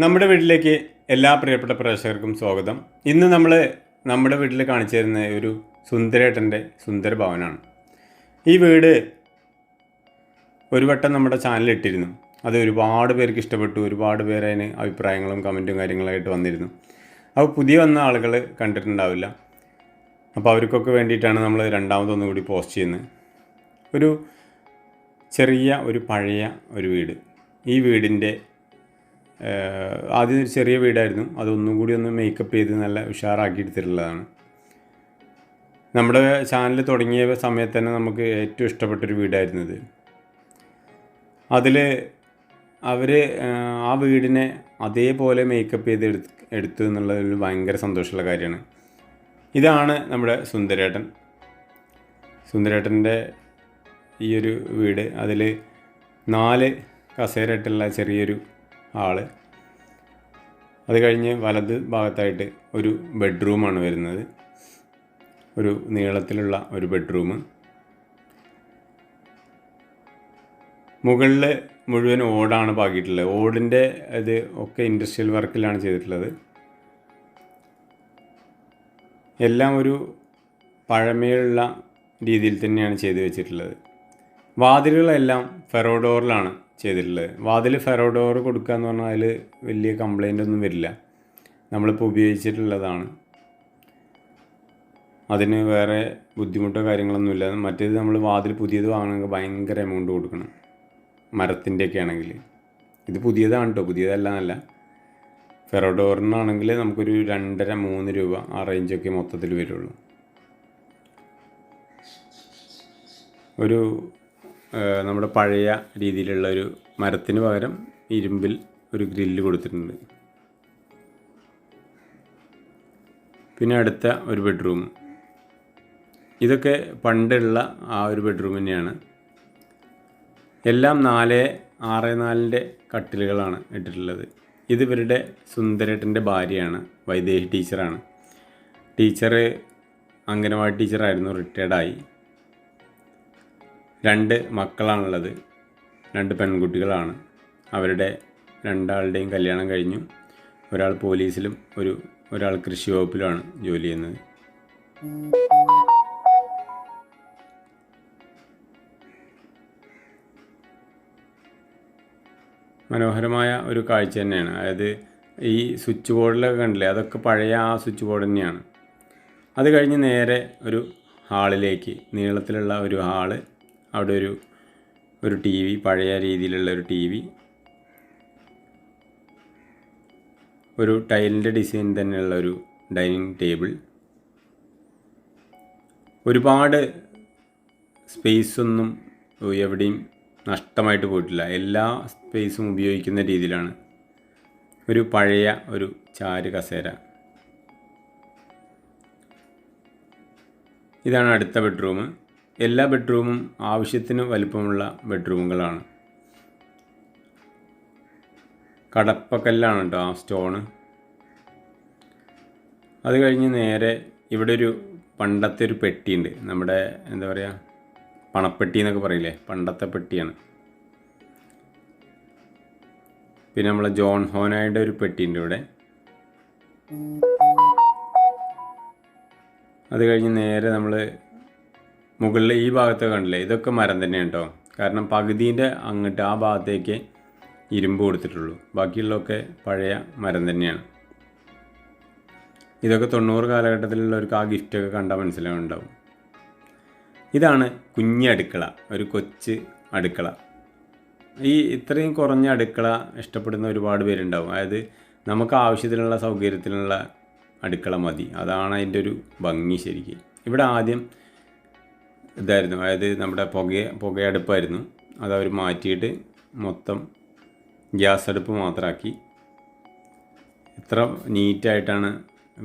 നമ്മുടെ വീട്ടിലേക്ക് എല്ലാ പ്രിയപ്പെട്ട പ്രേക്ഷകർക്കും സ്വാഗതം. ഇന്ന് നമ്മൾ നമ്മുടെ വീട്ടിൽ കാണിച്ചു തരുന്ന ഒരു സുന്ദരേട്ടന്റെ സുന്ദര ഭവനാണ്. ഈ വീട് ഒരു വട്ടം നമ്മുടെ ചാനലിൽ ഇട്ടിരുന്നു. അത് ഒരുപാട് പേർക്ക് ഇഷ്ടപ്പെട്ടു ഒരുപാട് പേർ അതിന് അഭിപ്രായങ്ങളും കമന്റും കാര്യങ്ങളായിട്ട് വന്നിരുന്നു. അപ്പോൾ പുതിയ വന്ന ആളുകൾ കണ്ടിട്ടുണ്ടാവില്ല. അപ്പോൾ അവർക്കൊക്കെ വേണ്ടിയിട്ടാണ് നമ്മൾ രണ്ടാമതൊന്നും കൂടി പോസ്റ്റ് ചെയ്യുന്നത്. ഒരു ചെറിയ ഒരു പഴയ ഒരു വീട്. ഈ വീടിന്റെ ആദ്യം ഒരു ചെറിയ വീടായിരുന്നു. അതൊന്നും കൂടി ഒന്ന് മേക്കപ്പ് ചെയ്ത് നല്ല ഉഷാറാക്കി എടുത്തിട്ടുള്ളതാണ് നമ്മുടെ ചാനൽ തുടങ്ങിയ സമയത്ത് തന്നെ നമുക്ക് ഏറ്റവും ഇഷ്ടപ്പെട്ടൊരു വീടായിരുന്നു ഇത്. അതിൽ അവർ ആ വീടിനെ അതേപോലെ മേക്കപ്പ് ചെയ്ത് എടുത്ത് എടുത്തു എന്നുള്ളതിൽ ഭയങ്കര സന്തോഷമുള്ള കാര്യമാണ്. ഇതാണ് നമ്മുടെ സുന്ദരേട്ടൻ. സുന്ദരേട്ടന്റെ ഈ ഒരു വീട്. അതിൽ നാല് കസേരയിട്ടുള്ള ചെറിയൊരു ഹാൾ അത് കഴിഞ്ഞ് വലത് ഭാഗത്തായിട്ട് ഒരു ബെഡ്റൂമാണ് വരുന്നത്. ഒരു നീളത്തിലുള്ള ഒരു ബെഡ്റൂം. മുകളിൽ മുഴുവൻ ഓടാണ് പാകിയിട്ടുള്ളത്. ഓടിന്റെ ഇത് ഒക്കെ ഇൻഡസ്ട്രിയൽ വർക്കിലാണ് ചെയ്തിട്ടുള്ളത്. എല്ലാം ഒരു പഴമയുള്ള രീതിയിൽ തന്നെയാണ് ചെയ്തു വെച്ചിട്ടുള്ളത്. വാതിലുകളെല്ലാം ഫെറോഡോറിലാണ് ചെയ്തിട്ടുള്ളത്. വാതിൽ ഫെറോഡോർ കൊടുക്കുക എന്ന് പറഞ്ഞാൽ അതിൽ വലിയ കംപ്ലൈന്റ് ഒന്നും വരില്ല. നമ്മളിപ്പോൾ ഉപയോഗിച്ചിട്ടുള്ളതാണ്. അതിന് വേറെ ബുദ്ധിമുട്ടോ കാര്യങ്ങളൊന്നുമില്ല മറ്റേത് നമ്മൾ വാതിൽ പുതിയത് വാങ്ങണമെങ്കിൽ ഭയങ്കര എമൗണ്ട് കൊടുക്കണം. മരത്തിന്റെയൊക്കെ ആണെങ്കിൽ ഇത് പുതിയതാണ് കേട്ടോ പുതിയതല്ല എന്നല്ല ഫെറോഡോറിനാണെങ്കിൽ നമുക്കൊരു രണ്ടര മൂന്ന് രൂപ ആ റേഞ്ചൊക്കെ മൊത്തത്തിൽ വരുള്ളൂ. ഒരു നമ്മുടെ പഴയ രീതിയിലുള്ള ഒരു മരത്തിന് പകരം ഇരുമ്പിൽ ഒരു ഗ്രില്ല് കൊടുത്തിട്ടുണ്ട്. പിന്നെ അടുത്ത ഒരു ബെഡ്റൂം. ഇതൊക്കെ പണ്ടുള്ള ആ ഒരു ബെഡ്റൂം തന്നെയാണ്. എല്ലാം നാല് ആറ് നാലിന്റെ കട്ടിലുകളാണ് ഇട്ടിട്ടുള്ളത്. ഇത് ഇവരുടെ സുന്ദരേട്ടന്റെ ഭാര്യയാണ് വൈദേഹി ടീച്ചറാണ്. ടീച്ചർ അംഗനവാടി ടീച്ചറായിരുന്നു റിട്ടയർഡായി. രണ്ട് മക്കളാണുള്ളത്. രണ്ട് പെൺകുട്ടികളാണ്. അവരുടെ രണ്ടാളുടെയും കല്യാണം കഴിഞ്ഞു. ഒരാൾ പോലീസിലും ഒരു ഒരാൾ കൃഷി വകുപ്പിലുമാണ് ജോലി ചെയ്യുന്നത്. മനോഹരമായ ഒരു കാഴ്ച തന്നെയാണ്. അതായത് ഈ സ്വിച്ച് ബോർഡിലൊക്കെ കണ്ടില്ലേ? അതൊക്കെ പഴയ ആ സ്വിച്ച് ബോർഡ് തന്നെയാണ്. അത് കഴിഞ്ഞ് നേരെ ഒരു ഹാളിലേക്ക് നീളത്തിലുള്ള ഒരു ഹാൾ അവിടെ ഒരു ഒരു ടി വി പഴയ രീതിയിലുള്ള ഒരു ടി വി. ഒരു ടൈലിന്റെ ഡിസൈൻ തന്നെയുള്ള ഒരു ഡൈനിങ് ടേബിൾ. ഒരുപാട് സ്പേസ് ഒന്നും എവിടെയും നഷ്ടമായിട്ട് പോയിട്ടില്ല. എല്ലാ സ്പേസും ഉപയോഗിക്കുന്ന രീതിയിലാണ്. ഒരു പഴയ ഒരു ചാര് കസേര. ഇതാണ് അടുത്ത ബെഡ്റൂം. എല്ലാ ബെഡ്റൂമും ആവശ്യത്തിന് വലിപ്പമുള്ള ബെഡ്റൂമുകളാണ്. കടപ്പക്കല്ലാണ് കേട്ടോ ആ സ്റ്റോണ്. അത് കഴിഞ്ഞ് നേരെ ഇവിടെ ഒരു പണ്ടത്തെ ഒരു പെട്ടിയുണ്ട്. നമ്മുടെ എന്താ പറയുക പണപ്പെട്ടി എന്നൊക്കെ പറയില്ലേ? പണ്ടത്തെ പെട്ടിയാണ്. പിന്നെ നമ്മളെ ജോൺ ഹോനായുടെ ഒരു പെട്ടിയുണ്ട് ഇവിടെ. അത് കഴിഞ്ഞ് നേരെ നമ്മൾ മുകളിൽ ഈ ഭാഗത്ത് കണ്ടില്ലേ? ഇതൊക്കെ മരം തന്നെയാണ് കേട്ടോ കാരണം പകുതിന്റെ അങ്ങോട്ട് ആ ഭാഗത്തേക്ക് ഇരുമ്പ് കൊടുത്തിട്ടുള്ളൂ. ബാക്കിയുള്ളതൊക്കെ പഴയ മരം തന്നെയാണ്. ഇതൊക്കെ തൊണ്ണൂറ് കാലഘട്ടത്തിലുള്ളവർക്ക് ആ ഗിഫ്റ്റൊക്കെ കണ്ടാൽ മനസ്സിലാവുന്നുണ്ടാവും. ഇതാണ് കുഞ്ഞ് അടുക്കള ഒരു കൊച്ച് അടുക്കള. ഈ ഇത്രയും കുറഞ്ഞ അടുക്കള ഇഷ്ടപ്പെടുന്ന ഒരുപാട് പേരുണ്ടാവും. അതായത് നമുക്ക് ആവശ്യത്തിനുള്ള സൗകര്യത്തിനുള്ള അടുക്കള മതി. അതാണ് അതിന്റെ ഒരു ഭംഗി ശരിക്കും. ഇവിടെ ആദ്യം ഇതായിരുന്നു. അതായത് നമ്മുടെ പുക പുകയടുപ്പായിരുന്നു അതവർ മാറ്റിയിട്ട് മൊത്തം ഗ്യാസ് അടുപ്പ് മാത്രമാക്കി എത്ര നീറ്റായിട്ടാണ്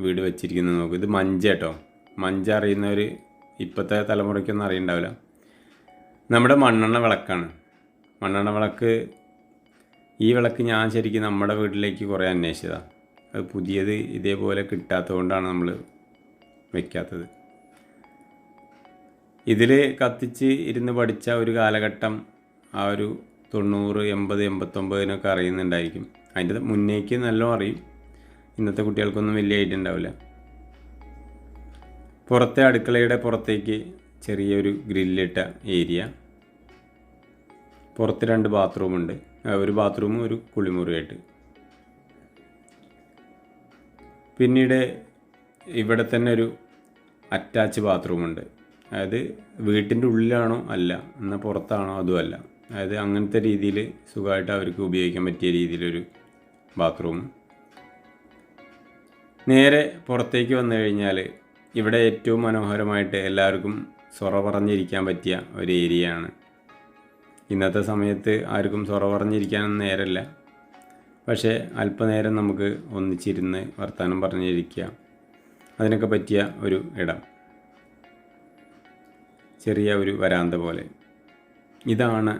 വീട് വെച്ചിരിക്കുന്നത് നോക്കും ഇത് മഞ്ച കേട്ടോ. മഞ്ച അറിയുന്നവർ ഇപ്പോഴത്തെ തലമുറയ്ക്കൊന്നും അറിയണ്ടാവില്ല. നമ്മുടെ മണ്ണെണ്ണ വിളക്കാണ്. മണ്ണെണ്ണ വിളക്ക് ഈ വിളക്ക് ഞാൻ ശരിക്കും നമ്മുടെ വീട്ടിലേക്ക് കുറേ അന്വേഷിച്ചതാണ് അത് പുതിയത് ഇതേപോലെ കിട്ടാത്തതുകൊണ്ടാണ് നമ്മൾ വെക്കാത്തത്. ഇതിൽ കത്തിച്ച് ഇരുന്ന് പഠിച്ച ഒരു കാലഘട്ടം ആ ഒരു തൊണ്ണൂറ് എൺപത് എൺപത്തൊമ്പതിനൊക്കെ അറിയുന്നുണ്ടായിരിക്കും. അതിന്റെ മുന്നേക്ക് നല്ലോ അറിയും. ഇന്നത്തെ കുട്ടികൾക്കൊന്നും വലിയ ഐഡിയ ഉണ്ടാവില്ല. പുറത്തെ അടുക്കളയുടെ പുറത്തേക്ക് ചെറിയൊരു ഗ്രില്ലിട്ട ഏരിയ. പുറത്ത് രണ്ട് ബാത്റൂമുണ്ട് ഒരു ബാത്റൂമും ഒരു കുളിമുറിയായിട്ട്. പിന്നീട് ഇവിടെ തന്നെ ഒരു അറ്റാച്ച് ബാത്റൂമുണ്ട്. അതായത് വീട്ടിന്റെ ഉള്ളിലാണോ അല്ല എന്നാൽ പുറത്താണോ അതും അല്ല. അതായത് അങ്ങനത്തെ രീതിയിൽ സുഖമായിട്ട് അവർക്ക് ഉപയോഗിക്കാൻ പറ്റിയ രീതിയിലൊരു ബാത്റൂം നേരെ പുറത്തേക്ക് വന്നു കഴിഞ്ഞാൽ ഇവിടെ ഏറ്റവും മനോഹരമായിട്ട് എല്ലാവർക്കും സൊറ പറഞ്ഞിരിക്കാൻ പറ്റിയ ഒരു ഏരിയയാണ് ഇന്നത്തെ സമയത്ത് ആർക്കും സൊറ പറഞ്ഞിരിക്കാനൊന്നും നേരമല്ല പക്ഷേ അല്പനേരം നമുക്ക് ഒന്നിച്ചിരുന്ന് വർത്തമാനം പറഞ്ഞിരിക്കുക അതിനൊക്കെ പറ്റിയ ഒരു ഇടം. ചെറിയ ഒരു വരാന്ത പോലെ. ഇതാണ്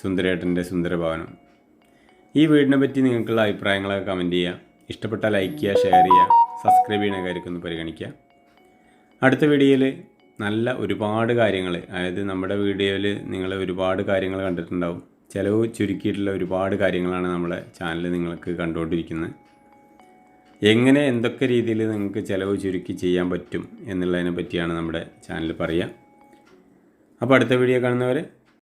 സുന്ദരേട്ടന്റെ സുന്ദരഭവനം. ഈ വീടിനെ പറ്റി നിങ്ങൾക്കുള്ള അഭിപ്രായങ്ങളൊക്കെ കമന്റ് ചെയ്യുക. ഇഷ്ടപ്പെട്ട ലൈക്ക് ചെയ്യുക ഷെയർ ചെയ്യുക സബ്സ്ക്രൈബ് ചെയ്യുന്ന കാര്യമൊക്കെ പരിഗണിക്കുക. അടുത്ത വീഡിയോയിൽ നല്ല ഒരുപാട് കാര്യങ്ങൾ അതായത് നമ്മുടെ വീഡിയോയിൽ നിങ്ങൾ ഒരുപാട് കാര്യങ്ങൾ കണ്ടിട്ടുണ്ടാവും. ചിലവ് ചുരുക്കിയിട്ടുള്ള ഒരുപാട് കാര്യങ്ങളാണ് നമ്മുടെ ചാനൽ നിങ്ങൾക്ക് കണ്ടുകൊണ്ടിരിക്കുന്നത്. എങ്ങനെ എന്തൊക്കെ രീതിയിൽ നിങ്ങൾക്ക് ചിലവ് ചുരുക്കി ചെയ്യാൻ പറ്റും എന്നുള്ളതിനെ പറ്റിയാണ് നമ്മുടെ ചാനൽ പറയുക. അപ്പോൾ അടുത്ത വീഡിയോ കാണുന്നവരെ